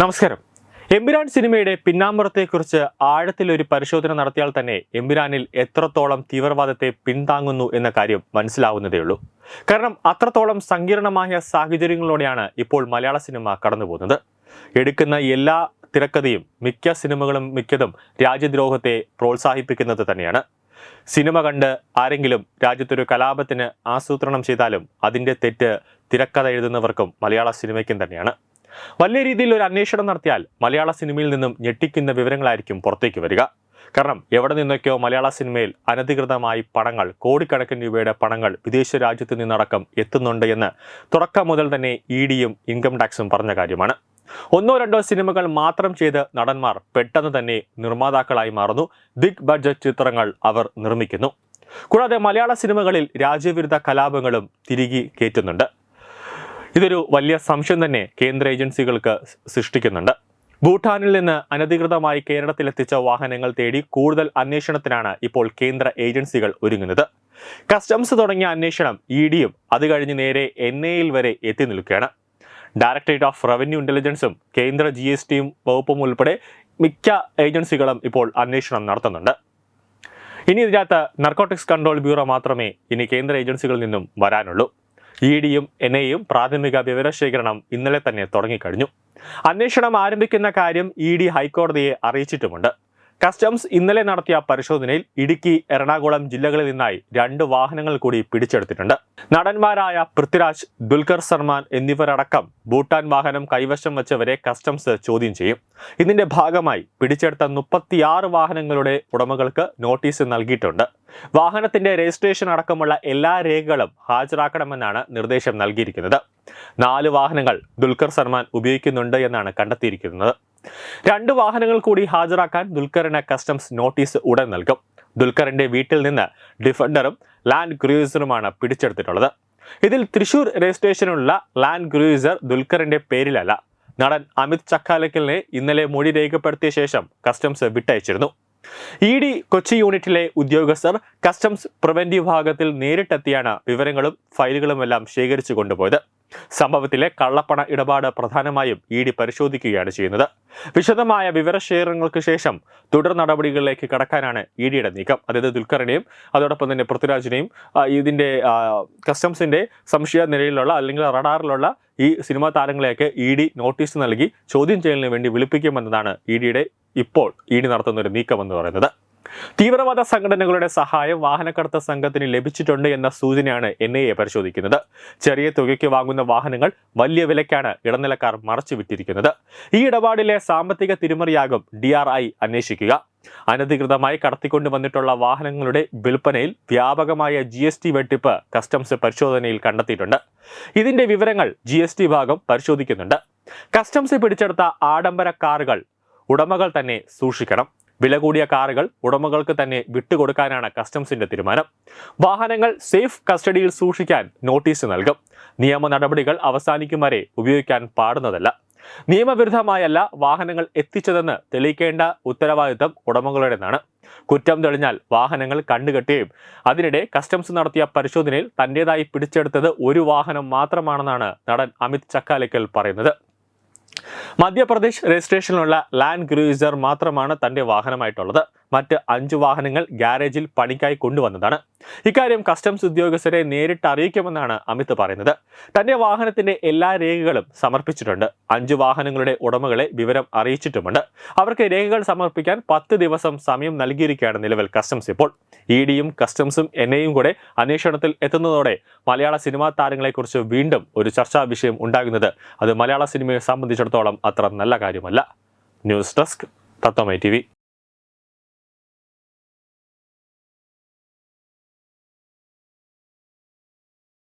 നമസ്കാരം. എമ്പുരാൻ സിനിമയുടെ പിന്നാമ്പുറത്തെക്കുറിച്ച് ആഴത്തിലൊരു പരിശോധന നടത്തിയാൽ തന്നെ എമ്പുരാനിൽ എത്രത്തോളം തീവ്രവാദത്തെ പിന്താങ്ങുന്നു എന്ന കാര്യം മനസ്സിലാവുന്നതേയുള്ളൂ കാരണം അത്രത്തോളം സങ്കീർണമായ സാഹചര്യങ്ങളോടെയാണ് ഇപ്പോൾ മലയാള സിനിമ കടന്നുപോകുന്നത്. എടുക്കുന്ന എല്ലാ തിരക്കഥയും മിക്ക സിനിമകളും മിക്കതും രാജ്യദ്രോഹത്തെ പ്രോത്സാഹിപ്പിക്കുന്നത് തന്നെയാണ്. സിനിമ കണ്ട് ആരെങ്കിലും രാജ്യത്തൊരു കലാപത്തിന് ആസൂത്രണം ചെയ്താലും അതിന്റെ തെറ്റ് തിരക്കഥ എഴുതുന്നവർക്കും മലയാള സിനിമയ്ക്കും തന്നെയാണ്. വലിയ രീതിയിൽ ഒരു അന്വേഷണം നടത്തിയാൽ മലയാള സിനിമയിൽ നിന്നും ഞെട്ടിക്കുന്ന വിവരങ്ങളായിരിക്കും പുറത്തേക്ക് വരിക. കാരണം എവിടെ നിന്നൊക്കെയോ മലയാള സിനിമയിൽ അനധികൃതമായി പണങ്ങൾ കോടിക്കണക്കിന് രൂപയുടെ പണങ്ങൾ വിദേശ രാജ്യത്ത് നിന്നടക്കം എത്തുന്നുണ്ട് എന്ന് തുടക്കം മുതൽ തന്നെ ഇ ഡിയും ഇൻകം ടാക്സും പറഞ്ഞ കാര്യമാണ്. ഒന്നോ രണ്ടോ സിനിമകൾ മാത്രം ചെയ്ത് നടന്മാർ പെട്ടെന്ന് തന്നെ നിർമ്മാതാക്കളായി മാറുന്നു. ബിഗ് ബഡ്ജറ്റ് ചിത്രങ്ങൾ അവർ നിർമ്മിക്കുന്നു. കൂടാതെ മലയാള സിനിമകളിൽ രാജ്യവിരുദ്ധ കലാപങ്ങളും തിരികെ കയറ്റുന്നുണ്ട് ഇതൊരു വലിയ സംശയം തന്നെ കേന്ദ്ര ഏജൻസികൾക്ക് സൃഷ്ടിക്കുന്നുണ്ട്. ഭൂട്ടാനിൽ നിന്ന് അനധികൃതമായി കേരളത്തിലെത്തിച്ച വാഹനങ്ങൾ തേടി കൂടുതൽ അന്വേഷണത്തിനാണ് ഇപ്പോൾ കേന്ദ്ര ഏജൻസികൾ ഒരുങ്ങുന്നത്. കസ്റ്റംസ് തുടങ്ങിയ അന്വേഷണം ഇ ഡിയും അത് കഴിഞ്ഞ് നേരെ എൻ എയിൽ വരെ എത്തി നിൽക്കുകയാണ്. ഡയറക്ടറേറ്റ് ഓഫ് റവന്യൂ ഇന്റലിജൻസും കേന്ദ്ര ജി എസ് ടിയും വകുപ്പും ഉൾപ്പെടെ മിക്ക ഏജൻസികളും ഇപ്പോൾ അന്വേഷണം നടത്തുന്നുണ്ട്. ഇനി ഇതിനകത്ത് നർക്കോട്ടിക്സ് കൺട്രോൾ ബ്യൂറോ മാത്രമേ ഇനി കേന്ദ്ര ഏജൻസികളിൽ നിന്നും വരാനുള്ളൂ. ഇ ഡിയും എൻ ഐയും പ്രാഥമിക വിവരശേഖരണം ഇന്നലെ തന്നെ തുടങ്ങിക്കഴിഞ്ഞു. അന്വേഷണം ആരംഭിക്കുന്ന കാര്യം ഇ ഡി ഹൈക്കോടതിയെ അറിയിച്ചിട്ടുമുണ്ട്. കസ്റ്റംസ് ഇന്നലെ നടത്തിയ പരിശോധനയിൽ ഇടുക്കി എറണാകുളം ജില്ലകളിൽ നിന്നായി രണ്ട് വാഹനങ്ങൾ കൂടി പിടിച്ചെടുത്തിട്ടുണ്ട്. നടന്മാരായ പൃഥ്വിരാജ് ദുൽഖർ സൽമാൻ എന്നിവരടക്കം ഭൂട്ടാൻ വാഹനം കൈവശം വെച്ചവരെ കസ്റ്റംസ് ചോദ്യം ചെയ്യും. ഇതിന്റെ ഭാഗമായി പിടിച്ചെടുത്ത മുപ്പത്തിയാറ് വാഹനങ്ങളുടെ ഉടമകൾക്ക് നോട്ടീസ് നൽകിയിട്ടുണ്ട്. വാഹനത്തിന്റെ രജിസ്ട്രേഷൻ അടക്കമുള്ള എല്ലാ രേഖകളും ഹാജരാക്കണമെന്നാണ് നിർദ്ദേശം നൽകിയിരിക്കുന്നത്. നാല് വാഹനങ്ങൾ ദുൽഖർ സൽമാൻ ഉപയോഗിക്കുന്നുണ്ട് എന്നാണ് കണ്ടെത്തിയിരിക്കുന്നത്. രണ്ട് വാഹനങ്ങൾ കൂടി ഹാജരാക്കാൻ ദുൽഖറിന് കസ്റ്റംസ് നോട്ടീസ് ഉടൻ നൽകും. ദുൽഖറിന്റെ വീട്ടിൽ നിന്ന് ഡിഫൻഡറും ലാൻഡ് ക്രൂയിസറുമാണ് പിടിച്ചെടുത്തിട്ടുള്ളത്. ഇതിൽ തൃശൂർ രജിസ്ട്രേഷനുള്ള ലാൻഡ് ക്രൂയിസർ ദുൽഖറിന്റെ പേരിലല്ല. നടൻ അമിത് ചക്കാലക്കലിനെ ഇന്നലെ മൊഴി രേഖപ്പെടുത്തിയ ശേഷം കസ്റ്റംസ് വിട്ടയച്ചിരുന്നു. ഇ ഡി കൊച്ചി യൂണിറ്റിലെ ഉദ്യോഗസ്ഥർ കസ്റ്റംസ് പ്രിവന്റീവ് ഭാഗത്തിൽ നേരിട്ടെത്തിയാണ് വിവരങ്ങളും ഫയലുകളുമെല്ലാം ശേഖരിച്ചു കൊണ്ടുപോയത്. സംഭവത്തിലെ കള്ളപ്പണ ഇടപാട് പ്രധാനമായും ഇ ഡി പരിശോധിക്കുകയാണ് ചെയ്യുന്നത്. വിശദമായ വിവരശേഖരങ്ങൾക്ക് ശേഷം തുടർ നടപടികളിലേക്ക് കടക്കാനാണ് ഇ ഡിയുടെ നീക്കം. അതായത് ദുൽഖറിനെയും അതോടൊപ്പം തന്നെ പൃഥ്വിരാജിനെയും ഇതിന്റെ കസ്റ്റംസിന്റെ സംശയ നിലയിലുള്ള അല്ലെങ്കിൽ റഡാറിലുള്ള ഈ സിനിമാ താരങ്ങളെയൊക്കെ ഇ ഡി നോട്ടീസ് നൽകി ചോദ്യം ചെയ്യലിന് വേണ്ടി വിളിപ്പിക്കുമെന്നതാണ് ഇ ഡിയുടെ ഇപ്പോൾ ഇ ഡി നടത്തുന്ന ഒരു നീക്കമെന്ന് പറയുന്നത്. തീവ്രവാദ സംഘടനകളുടെ സഹായം വാഹനക്കടത്ത് സംഘത്തിന് ലഭിച്ചിട്ടുണ്ട് എന്ന സൂചനയാണ് എൻ ഐ എ പരിശോധിക്കുന്നത്. ചെറിയ തുകയ്ക്ക് വാങ്ങുന്ന വാഹനങ്ങൾ വലിയ വിലയ്ക്കാണ് ഇടനിലക്കാർ മറച്ചുവിട്ടിരിക്കുന്നത്. ഈ ഇടപാടിലെ സാമ്പത്തിക തിരിമറിയാകും ഡി ആർ ഐ അന്വേഷിക്കുക. അനധികൃതമായി കടത്തിക്കൊണ്ടു വന്നിട്ടുള്ള വാഹനങ്ങളുടെ വിൽപ്പനയിൽ വ്യാപകമായ ജി എസ് ടി വെട്ടിപ്പ് കസ്റ്റംസ് പരിശോധനയിൽ കണ്ടെത്തിയിട്ടുണ്ട്. ഇതിന്റെ വിവരങ്ങൾ ജി എസ് ടി ഭാഗം പരിശോധിക്കുന്നുണ്ട്. കസ്റ്റംസ് പിടിച്ചെടുത്ത ആഡംബര കാറുകൾ ഉടമകൾ തന്നെ സൂക്ഷിക്കണം. വില കൂടിയ കാറുകൾ ഉടമകൾക്ക് തന്നെ വിട്ടുകൊടുക്കാനാണ് കസ്റ്റംസിന്റെ തീരുമാനം. വാഹനങ്ങൾ സേഫ് കസ്റ്റഡിയിൽ സൂക്ഷിക്കാൻ നോട്ടീസ് നൽകും. നിയമ നടപടികൾ അവസാനിക്കും വരെ ഉപയോഗിക്കാൻ പാടുന്നതല്ല. നിയമവിരുദ്ധമായല്ല വാഹനങ്ങൾ എത്തിച്ചതെന്ന് തെളിയിക്കേണ്ട ഉത്തരവാദിത്തം ഉടമകളുടേതാണ്. കുറ്റം തെളിഞ്ഞാൽ വാഹനങ്ങൾ കണ്ടുകെട്ടുകയും അതിനിടെ കസ്റ്റംസ് നടത്തിയ പരിശോധനയിൽ തന്റേതായി പിടിച്ചെടുത്തത് ഒരു വാഹനം മാത്രമാണെന്നാണ് നടൻ അമിത് ചക്കാലക്കൽ പറയുന്നത്. മധ്യപ്രദേശ് രജിസ്ട്രേഷനിലുള്ള ലാൻഡ് ക്രൂയിസർ മാത്രമാണ് തന്റെ വാഹനമായിട്ടുള്ളത്. മറ്റ് അഞ്ച് വാഹനങ്ങൾ ഗ്യാരേജിൽ പണിക്കായി കൊണ്ടുവന്നതാണ്. ഇക്കാര്യം കസ്റ്റംസ് ഉദ്യോഗസ്ഥരെ നേരിട്ട് അറിയിക്കുമെന്നാണ് അമിത് പറയുന്നത്. തന്റെ വാഹനത്തിന്റെ എല്ലാ രേഖകളും സമർപ്പിച്ചിട്ടുണ്ട്. അഞ്ച് വാഹനങ്ങളുടെ ഉടമകളെ വിവരം അറിയിച്ചിട്ടുമുണ്ട്. അവർക്ക് രേഖകൾ സമർപ്പിക്കാൻ പത്ത് ദിവസം സമയം നൽകിയിരിക്കുകയാണ് നിലവിൽ കസ്റ്റംസ് ഇപ്പോൾ. ഇ ഡിയും കസ്റ്റംസും എൻ ഐയും കൂടെ അന്വേഷണത്തിൽ എത്തുന്നതോടെ മലയാള സിനിമാ താരങ്ങളെക്കുറിച്ച് വീണ്ടും ഒരു ചർച്ചാ വിഷയം ഉണ്ടാകുന്നത് അത് മലയാള സിനിമയെ സംബന്ധിച്ചിടത്തോളം അത്ര നല്ല കാര്യമല്ല. ന്യൂസ് ഡെസ്ക് തത്വമൈ ടി